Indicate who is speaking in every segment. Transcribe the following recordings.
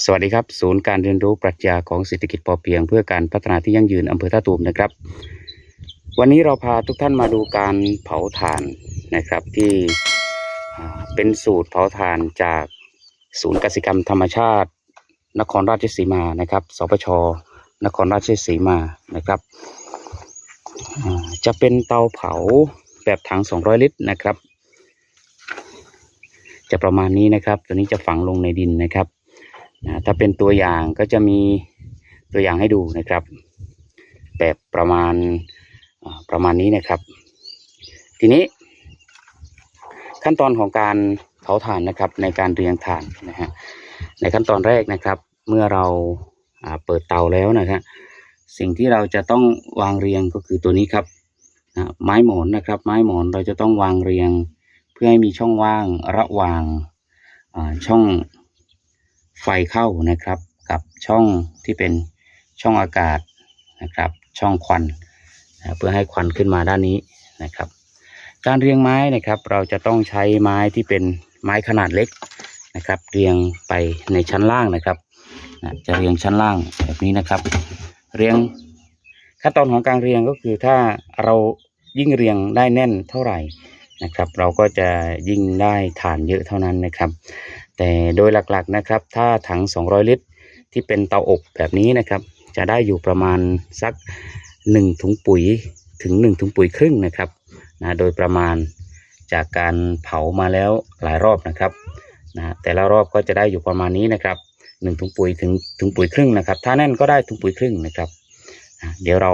Speaker 1: สวัสดีครับ ศูนย์การเรียนรู้ปรัชญาของเศรษฐกิจพอเพียง เพื่อการพัฒนาที่ยั่งยืนอำเภอท่าตูมนะครับ วันนี้เราพาทุกท่านมาดูการเผาถ่านนะครับที่เป็นสูตรเผาถ่านจากศูนย์กสิกรรมธรรมชาติ นครราชสีมานะครับสปชนครราชสีมานะครับ จะเป็นเตาเผาแบบถัง 200 ลิตรนะครับ จะประมาณนี้นะครับ ตัวนี้จะฝังลงในดินนะครับ นะถ้าเป็นตัวอย่างก็จะมีตัวอย่างให้ดูนะครับ แบบประมาณประมาณนี้นะครับ ทีนี้ ขั้นตอนของการเผาถ่านนะครับ ในการเรียงถ่านนะฮะในขั้นตอนแรกนะครับ เมื่อเราเปิดเตาแล้วนะฮะสิ่งที่เราจะต้องวางเรียงก็คือตัวนี้ครับนะไม้หมอนนะครับ ไม้หมอนเราจะต้องวางเรียง เพื่อให้มีช่องว่างระหว่างช่อง ไฟเข้านะครับ กับช่องที่เป็นช่องอากาศนะครับ ช่องควันนะเพื่อให้ควันขึ้นมาด้านนี้นะครับ การเรียงไม้นะครับ เราจะต้องใช้ไม้ที่เป็นไม้ขนาดเล็กนะครับ เรียงไปในชั้นล่างนะครับนะจะเรียงชั้นล่างแบบนี้นะครับ เรียงขั้นตอนของการเรียงก็คือถ้าเรายิ่งเรียงได้แน่นเท่าไหร่นะครับ เราก็จะยิ่งได้ฐานเยอะเท่านั้นนะครับ แต่โดยหลักๆนะครับ ถ้าถัง 200 ลิตร ที่เป็นเตาอบแบบนี้นะครับ จะได้อยู่ประมาณสัก 1 ถุงปุ๋ยถึง 1 ถุงปุ๋ยครึ่งนะครับนะโดยประมาณจากการเผามาแล้วหลายรอบนะครับนะแต่ละรอบก็จะได้อยู่ประมาณนี้นะครับ 1 ถุงปุ๋ยถึงถุงปุ๋ยครึ่งนะครับ ถ้าแน่นก็ได้ถุงปุ๋ยครึ่งนะครับอะเดี๋ยวเรา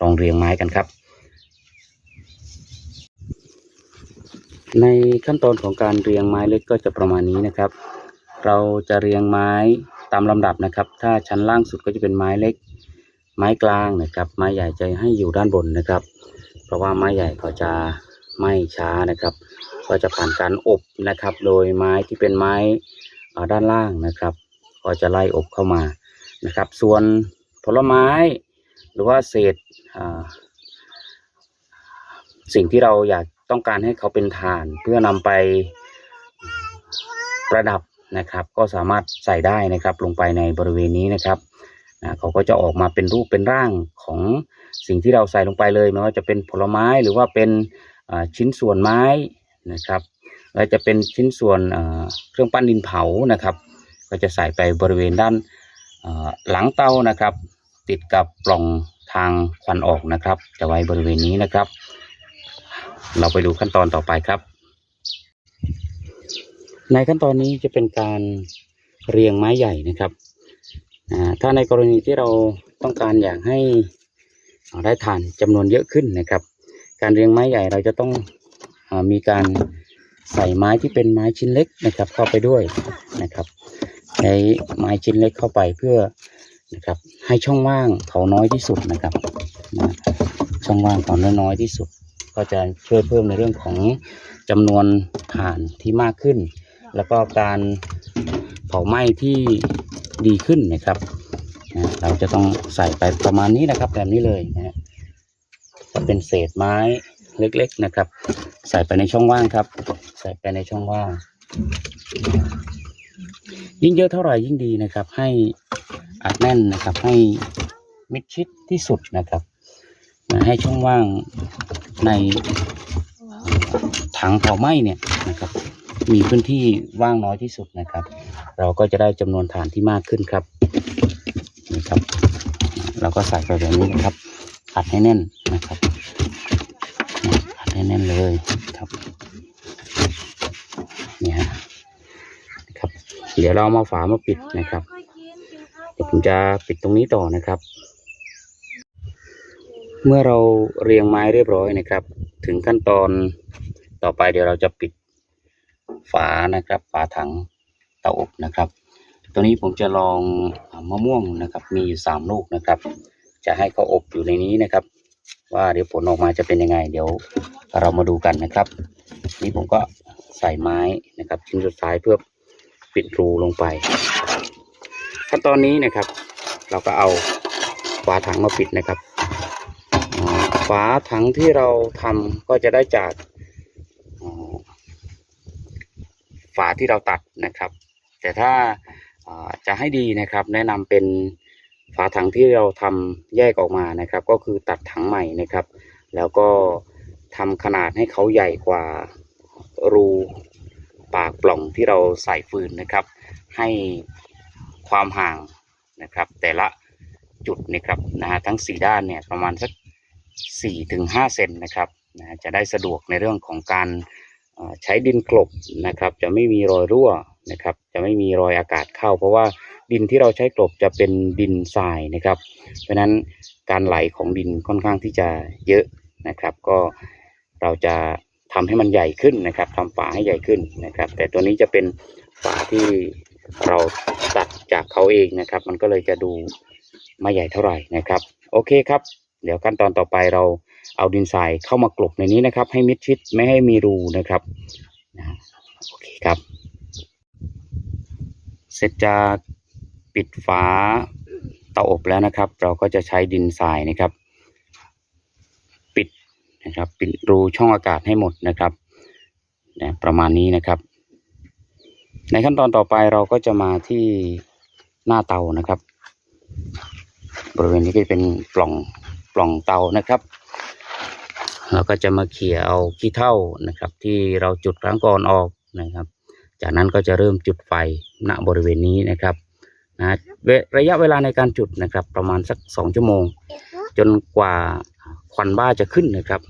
Speaker 1: ลองเรียงไม้กันครับ ในขั้นตอนของการเรียงไม้เล็กก็จะประมาณนี้นะครับ เราจะเรียงไม้ตามลำดับนะครับ ถ้าชั้นล่างสุดก็จะเป็นไม้เล็ก ไม้กลางนะครับ ไม้ใหญ่จะให้อยู่ด้านบนนะครับ เพราะว่าไม้ใหญ่เขาจะไม้ช้านะครับ ก็จะผ่านการอบนะครับ โดยไม้ที่เป็นไม้ด้านล่างนะครับ ก็จะไล่อบเข้ามานะครับ ส่วนผลไม้หรือว่าเศษ สิ่งที่เราอยากต้องการให้เขาเป็นฐานเพื่อนำไปประดับนะครับ ก็สามารถใส่ได้นะครับลงไปในบริเวณนี้นะครับนะเขาก็จะออกมาเป็นรูปเป็นร่างของสิ่งที่เราใส่ลงไปเลยไม่ว่าจะเป็นผลไม้หรือว่าเป็นชิ้นส่วนไม้นะครับและจะเป็นชิ้นส่วนเครื่องปั้นดินเผานะครับ ก็จะใส่ไปบริเวณด้านหลังเตานะครับ ติดกับปล่องทางควันออกนะครับ จะไว้บริเวณนี้นะครับ เราไปดูขั้นตอนต่อไปครับ ในขั้นตอนนี้จะเป็นการเรียงไม้ใหญ่นะครับถ้าในกรณีที่เราต้องการอยากให้ได้ฐานจำนวนเยอะขึ้นนะครับ การเรียงไม้ใหญ่เราจะต้องอมีการใส่ไม้ที่เป็นไม้ชิ้นเล็กนะครับ เข้าไปด้วยนะครับใช้ไม้ชิ้นเล็กเข้าไปเพื่อนะครับให้ช่องว่างเขาน้อยที่สุดนะครับช่องว่างเขาน้อยที่สุด ก็จะช่วยเพิ่มในเรื่องของจำนวนถ่านที่มากขึ้น แล้วก็การเผาไหม้ที่ดีขึ้นนะครับนะเราจะต้องใส่ไปประมาณนี้นะครับ แบบนี้เลยนะฮะจะเป็นเศษไม้เล็กๆนะครับ ใส่ไปในช่องว่างครับ ใส่ไปในช่องว่าง ยิ่งเยอะเท่าไหร่ยิ่งดีนะครับ ให้อัดแน่นนะครับให้มิดชิดที่สุดนะครับนะให้ช่องว่าง ในถังเผาไหม้เนี่ยนะครับ มีพื้นที่ว่างน้อยที่สุดนะครับ เราก็จะได้จำนวนฐานที่มากขึ้นครับนี่ครับ เราก็ใส่ไปแบบนี้นะครับอัดให้แน่นนะครับอัดให้แน่นเลยครับเนี่ยฮะครับ เดี๋ยวเราเอามาฝามาปิดนะครับ เดี๋ยวผมจะปิดตรงนี้ต่อนะครับ เมื่อเราเรียงไม้เรียบร้อยนะครับ ถึงขั้นตอนต่อไปเดี๋ยวเราจะปิดฝานะครับ ฝาถังเตาอบนะครับ ตัวนี้ผมจะลองมะม่วงนะครับ มีอยู่สามลูกนะครับ จะให้เขาอบอยู่ในนี้นะครับ ว่าเดี๋ยวผลออกมาจะเป็นยังไง เดี๋ยวเรามาดูกันนะครับ นี่ผมก็ใส่ไม้นะครับ ชิ้นสุดท้ายเพื่อปิดรูลงไป ขั้นตอนนี้นะครับ เราก็เอาฝาถังมาปิดนะครับ ฝาถังที่เราทำก็จะได้จากฝาที่เราตัดนะครับ แต่ถ้าอ่าจะให้ดีนะครับ แนะนำเป็นฝาถังที่เราทำแยกออกมานะครับ ก็คือตัดถังใหม่นะครับ แล้วก็ทำขนาดให้เขาใหญ่กว่ารูปากปล่องที่เราใส่ฟืนนะครับ ให้ความห่างนะครับ แต่ละจุดนะครับนะฮะทั้งสี่ด้านเนี่ยประมาณสัก สี่ถึงห้าเซนนะครับนะจะได้สะดวกในเรื่องของการใช้ดินกลบนะครับ จะไม่มีรอยรั่วนะครับ จะไม่มีรอยอากาศเข้า เพราะว่าดินที่เราใช้กลบจะเป็นดินทรายนะครับ เพราะนั้นการไหลของดินค่อนข้างที่จะเยอะนะครับ ก็เราจะทำให้มันใหญ่ขึ้นนะครับทำฝาให้ใหญ่ขึ้นนะครับ แต่ตัวนี้จะเป็นฝาที่เราตัดจากเขาเองนะครับ มันก็เลยจะดูไม่ใหญ่เท่าไหร่นะครับ โอเคครับ เดี๋ยวขั้นตอนต่อไปเราเอาดินทรายเข้ามากลบในนี้นะครับ ให้มิดชิดไม่ให้มีรูนะครับนะโอเคครับ เสร็จจากปิดฝาเตาอบแล้วนะครับ เราก็จะใช้ดินทรายนะครับ ปิดนะครับปิดรูช่องอากาศให้หมดนะครับนะประมาณนี้นะครับ ในขั้นตอนต่อไปเราก็จะมาที่หน้าเตานะครับ บริเวณนี้ก็จะเป็นปล่อง ปล่องเตานะครับ เราก็จะมาเขี่ยเอาขี้เถ้านะครับ ที่เราจุดครั้งก่อนออกนะครับ จากนั้นก็จะเริ่มจุดไฟณบริเวณนี้นะครับนะระยะเวลาในการจุดนะครับ ประมาณสักสองชั่วโมง จนกว่าควันบ้าจะขึ้นนะครับ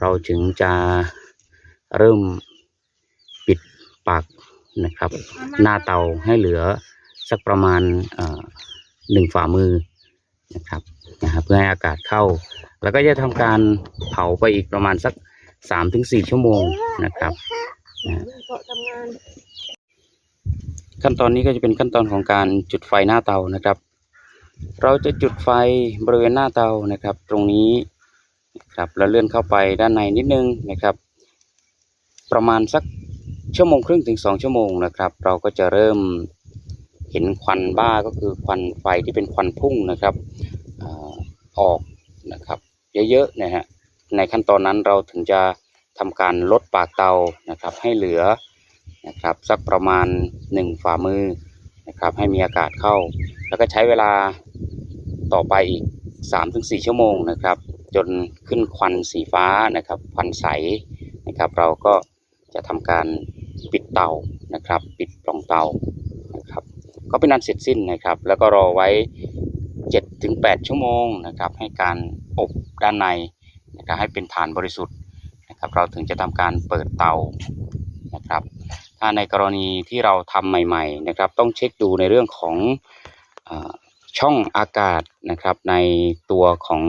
Speaker 1: เราถึงจะเริ่มปิดปากนะครับ หน้าเตาให้เหลือสักประมาณหนึ่งฝ่ามือนะครับ นะฮะเพื่อให้อากาศเข้า แล้วก็จะทำการเผาไปอีกประมาณสักสามถึงสี่ชั่วโมงนะครับขั้นตอนนี้ก็จะเป็นขั้นตอนของการจุดไฟหน้าเตานะครับ เราจะจุดไฟบริเวณหน้าเตานะครับ ตรงนี้นะครับแล้วเลื่อนเข้าไปด้านในนิดนึงนะครับ ประมาณสักชั่วโมงครึ่งถึงสองชั่วโมงนะครับ เราก็จะเริ่มเห็นควันบ้าก็คือควันไฟที่เป็นควันพุ่งนะครับ ออกนะครับ เยอะๆนะฮะในขั้นตอนนั้นเราถึงจะทำการลดปากเตานะครับ ให้เหลือนะครับสักประมาณหนึ่งฝ่ามือนะครับให้มีอากาศเข้า แล้วก็ใช้เวลาต่อไปอีกสามถึงสี่ชั่วโมงนะครับ จนขึ้นควันสีฟ้านะครับควันใสนะครับ เราก็จะทำการปิดเตานะครับ ปิดปล่องเตานะครับ ก็เป็นอันเสร็จสิ้นนะครับ แล้วก็รอไว้ เจ็ดถึงแปดชั่วโมงนะครับ ให้การอบด้านในนะครับให้เป็นฐานบริสุทธิ์นะครับ เราถึงจะทำการเปิดเตานะครับ ถ้าในกรณีที่เราทำใหม่ ๆ นะครับ ต้องเช็คดูในเรื่องของอช่องอากาศนะครับ ในตัวของ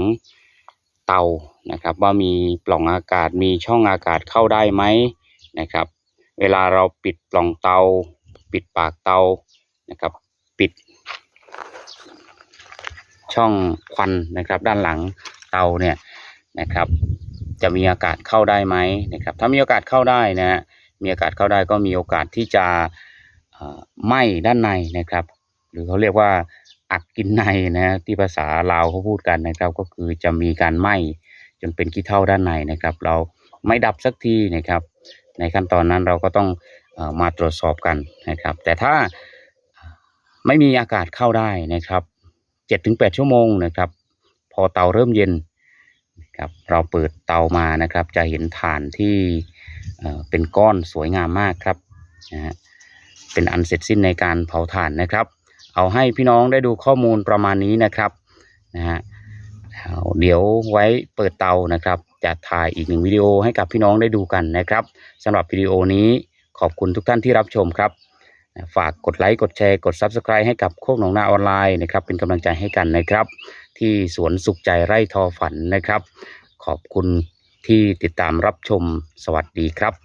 Speaker 1: เตานะครับ ว่ามีปล่องอากาศมีช่องอากาศเข้าได้ไหมนะครับ เวลาเราปิดปล่องเตา ปิดปากเตานะครับ ปิด ช่องควันนะครับ ด้านหลังเตาเนี่ยนะครับ จะมีอากาศเข้าได้ไหมนะครับ ถ้ามีโอกาสเข้าได้นะฮะมีอากาศเข้าได้ก็มีโอกาสที่จะไหม้ด้านในนะครับ หรือเขาเรียกว่าอักกินในนะฮะที่ภาษาลาวเขาพูดกันนะครับ ก็คือจะมีการไหม้จนเป็นขี้เถ้าด้านในนะครับ เราไม่ดับสักทีนะครับ ในขั้นตอนนั้นเราก็ต้องอมาตรวจสอบกันนะครับ แต่ถ้าไม่มีอากาศเข้าได้นะครับ เจ็ดถึงแปดชั่วโมงนะครับ พอเตาเริ่มเย็นนะครับเราเปิดเตามานะครับ จะเห็นถ่านที่เป็นก้อนสวยงามมากครับนะฮะเป็นอันเสร็จสิ้นในการเผาถ่านนะครับ เอาให้พี่น้องได้ดูข้อมูลประมาณนี้นะครับนะฮะเดี๋ยวไว้เปิดเตานะครับ จะถ่ายอีกหนึ่งวิดีโอให้กับพี่น้องได้ดูกันนะครับสำหรับวิดีโอนี้ขอบคุณทุกท่านที่รับชมครับ ฝากกดไลค์กดแชร์กด Subscribe ให้กับโคกหนองนาออนไลน์นะครับเป็นกำลังใจให้กันนะครับ ที่สวนสุขใจไร่ทอฝันนะครับ ขอบคุณที่ติดตามรับชมสวัสดีครับ